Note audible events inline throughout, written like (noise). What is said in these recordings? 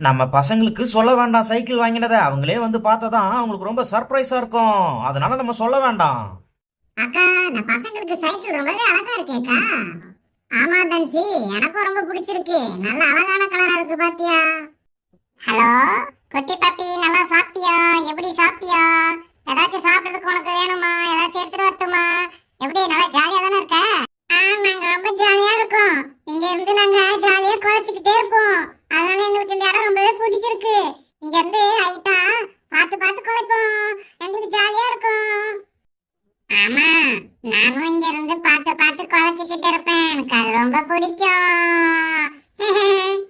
நம்ம பசங்களுக்கு சொல்ல வேண்டாம் சைக்கிள் வாங்கினதை அவங்களே வந்து பார்த்ததான் அவங்களுக்கு ரொம்ப சர்ப்ரைஸா இருக்கும். அதனால நம்ம சொல்ல வேண்டாம். அக்கா இந்த பசங்களுக்கு சைக்கிள் ரொம்பவே அழகா இருக்கேக்கா. ஆமா தன்சி எனக்கும் ரொம்ப பிடிச்சிருக்கு. நல்ல அழகான கலரா இருக்கு பாத்தியா. ஹலோ குட்டி பாப்பி நல்லா சாப்பிட்டியா? எப்படி சாப்பிட்டியா ஏதாச்சும் சாப்பிடுறதுக்கு உனக்கு வேணுமா ஏதாச்சும் எடுத்துட்டு வரட்டுமா எப்படி நல்லா ஜாலியா தானே இருக்க ஆ நாங்க ரொம்ப ஜாலியா இருக்கோம் இங்க இருந்து நாங்க ஜாலியா குறைச்சிக்கிட்டே இருப்போம் அதனால எங்களுக்கு இந்த இடம் ரொம்பவே பிடிச்சிருக்கு. இங்க இருந்து ஹைட்டா பார்த்து பார்த்து குலைப்போம். எங்களுக்கு ஜாலியா இருக்கும். ஆமா நானும் இங்க இருந்து பார்த்து பார்த்து குறைச்சிக்கிட்டு இருப்பேன். எனக்கு அது ரொம்ப பிடிக்கும். (laughs)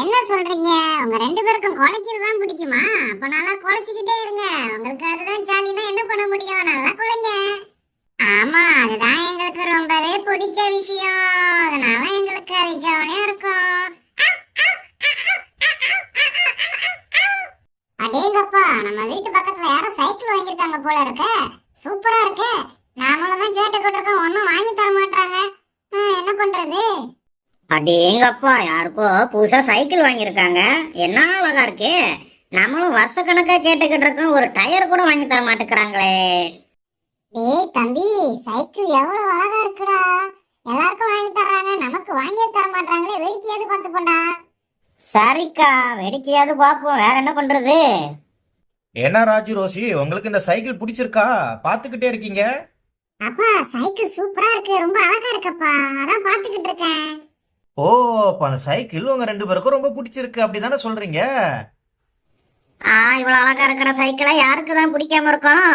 என்ன சொல்றீங்க? உங்க ரெண்டு பேருக்கும் குலைக்கிறது தான் பிடிக்குமா? அப்ப நல்லா குலைச்சிக்கிட்டே இருங்க. உங்களுக்கு அதுதான் ஜாலினா என்ன பண்ண முடியும்? நல்லா குலைங்க. ஆமா அதுதான் எங்களுக்கு ரொம்பவே பிடிச்ச விஷயம் அதனால எங்களுக்கு அது ஜாலியா இருக்கும் அடேங்கப்பா நம்ம வீட்டு பக்கத்துல யாரும் சைக்கிள் வாங்கியிருக்காங்க போல இருக்க. சூப்பரா இருக்கு. நாமளும் தான் கேட்டுக்கிட்டு இருக்கோம் ஒன்னும் வாங்கி தர மாட்டாங்க என்ன பண்றது? அடேங்கப்பா யாருக்கோ புதுசா சைக்கிள் வாங்கியிருக்காங்க. என்ன அழகா இருக்கு. நம்மளும் வருஷக்கணக்கா கேட்டுக்கிட்டு இருக்கோம். ஒரு டயர் கூட வாங்கி தர மாட்டேங்கிறாங்களே. டேய் தம்பி சைக்கிள் எவ்வளவு அழகா இருக்குடா. எல்லாருக்கும் வாங்கி தர்றாங்க. நமக்கு வாங்கி தர மாட்டாங்களே வேடிக்கையாவது பார்த்து போண்டா சரிக்கா வேடிக்கையாவது பார்ப்போம். வேற என்ன பண்றது? என்ன ராஜு ரோசி உங்களுக்கு இந்த சைக்கிள் பிடிச்சிருக்கா? பார்த்துக்கிட்டே இருக்கீங்க. அப்பா சைக்கிள் சூப்பரா இருக்கு. ரொம்ப அழகா இருக்குப்பா. அதான் பாத்துக்கிட்டு இருக்கேன். ஓ அப்ப அந்த சைக்கிள் உங்க ரெண்டு பேருக்கும் ரொம்ப பிடிச்சிருக்கு. அப்படிதானே சொல்றீங்க? ஆ இவ்வளவு அழகா இருக்கிற சைக்கிளை யாருக்கு தான் பிடிக்காம இருக்கும்?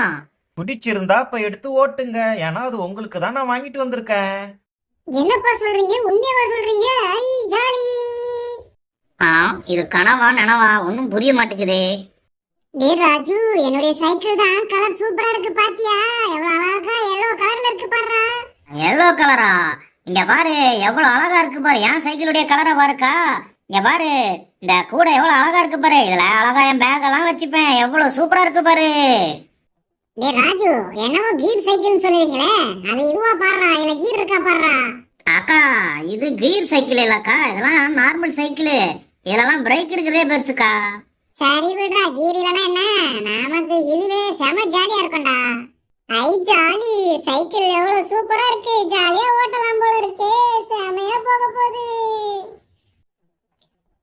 பிடிச்சிருந்தா இப்ப எடுத்து ஓட்டுங்க. ஏன்னா அது உங்களுக்கு தான் நான் வாங்கிட்டு வந்திருக்கேன். என்னப்பா சொல்றீங்க? உண்மையாவா சொல்றீங்க? ஐ ஜாலி. ஆ இது கனவா நனவா? ஒன்றும் புரிய மாட்டேங்குதே. டேய் ராஜு என்னுடைய சைக்கிள் தான். கலர் சூப்பரா இருக்கு பாத்தியா? எவ்வளவு அழகா எல்லோ கலர்ல இருக்கு பாருடா. எல்லோ கலரா இங்க பாரு எவ்வளவு அழகா இருக்கு பாரு. என் சைக்கிளுடைய கலரை பாருக்கா. இங்க பாரு இந்த கூடை எவ்வளவு அழகா இருக்கு பாரு. இதுல அழகா என் பேக் எல்லாம் வச்சுப்பேன். எவ்வளவு சூப்பரா இருக்கு பாரு. டேய் ராஜு என்னவோ கீர் சைக்கிள்னு சொல்லுவீங்களே? அது இதுவா பாடுறா இல்ல கீர் இருக்கா பாடுறா அக்கா இது கீர் சைக்கிள் இல்லக்கா. இதெல்லாம் நார்மல் சைக்கிள் இதெல்லாம் பிரேக் இருக்குதே பெருசுக்கா. சரி விடுறா கீரிலனா என்ன? நமக்கு இதுவே செம ஜாலியா இருக்கும்டா. ஐ ஜாலி. சைக்கிள் எவ்வளவு சூப்பரா இருக்கு. ஜாலியா ஓட்டலாம் போல இருக்கு. செமையா போக போகுது.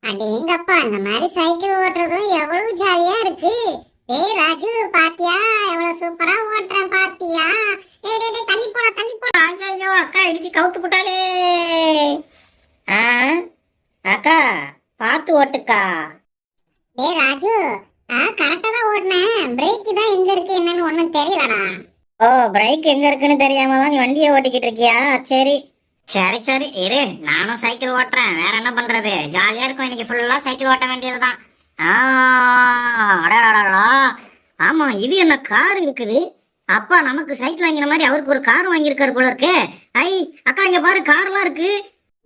அடேங்கப்பா இந்த மாதிரி சைக்கிள் ஓட்டுறதும் எவ்வளவு ஜாலியா இருக்கு. ஏய் ராஜு பாத்தியா? எவ்வளவு சூப்பரா ஓட்டுறேன் பாத்தியா? ஏய் டேய், டேய், தள்ளி போடா தள்ளி போடா. ஐயோ அக்கா இடிச்சு கவுத்து போட்டாலே. ஆ? அக்கா பார்த்து ஓட்டுக்கா. டேய் ராஜு. கரெக்டா தான் ஓட்டுனேன் பிரேக் தான் எங்க இருக்கு என்னன்னு ஒண்ணும் தெரியலடா. ஓ பிரேக் எங்க இருக்குன்னு தெரியாம தான் நீ வண்டியை ஓட்டிக்கிட்டு இருக்கியா? சரி. சரி சரி. இரு நானும் சைக்கிள் ஓட்டுறேன். வேற என்ன பண்றது? ஜாலியா இருக்கும். இன்னைக்கு ஃபுல்லா சைக்கிள் ஓட்ட வேண்டியதுதான். ஆ, அடடடடா. ஆமா இது என்ன கார் இருக்குது? அப்பா நமக்கு சைக்கிள் வாங்கின மாதிரி அவருக்கு ஒரு கார் வாங்கியிருக்காரு போல இருக்கு. ஐ அக்கா இங்க பாரு கார்லாம் இருக்கு.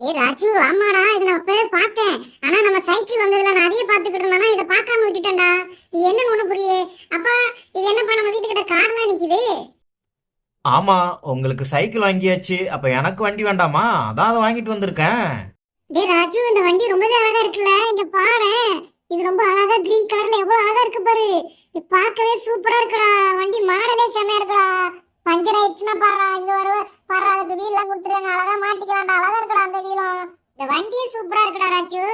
ஏய் ராஜு ஆமாடா. இது நான் அப்பவே பார்த்தேன். ஆனா நம்ம சைக்கிள் வந்ததுல நான் அதையே பார்த்துக்கிட்டு இருந்தேனா இதை பார்க்காம விட்டுட்டேன்டா இது என்னன்னு ஒண்ணு புரியலையே அப்பா இது என்னப்பா நம்ம வீட்டுக்கிட்ட கார்லாம் நிக்குது ஆமா உங்களுக்கு சைக்கிள் வாங்கியாச்சு அப்ப எனக்கு வண்டி வேண்டாமா? அதான் அதை வாங்கிட்டு வந்திருக்கேன். டேய் ராஜு இந்த வண்டி ரொம்பவே அழகா இருக்குல்ல? இங்க பாரு. இது ரொம்ப அழகா கிரீன் கலர்ல எவ்வளவு அழகா இருக்கு பாரு. இது பார்க்கவே சூப்பரா இருக்குடா. வண்டி மாடலே செமையா இருக்குடா. பஞ்சர் ஆயிடுச்சுன்னா பாடுறா இங்க வர பாடுறா அதுக்கு வீல்லாம் கொடுத்துருக்காங்க அழகா மாட்டிக்கலாம்டா. அழகா இருக்குடா அந்த வீலம். இந்த வண்டியே சூப்பரா இருக்குடா ராஜு.